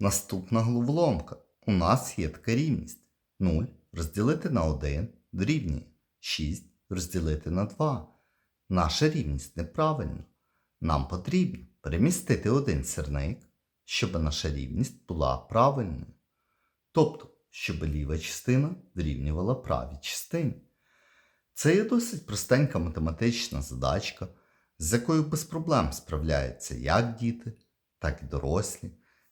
Наступна головоломка. У нас є така рівність. 0 розділити на 1 дорівнює 6 розділити на 2. Наша рівність неправильна. Нам потрібно перемістити один сірник, щоб наша рівність була правильною. Тобто, щоб ліва частина дорівнювала правій частині. Це є досить простенька математична задачка, з якою без проблем справляються як діти, так і дорослі.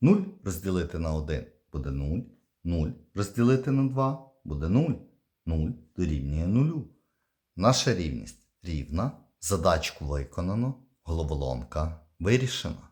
0 розділити на 1 буде 0, 0 розділити на 2 буде 0, 0 дорівнює 0. Наша рівність рівна, задачку виконано, головоломка вирішена.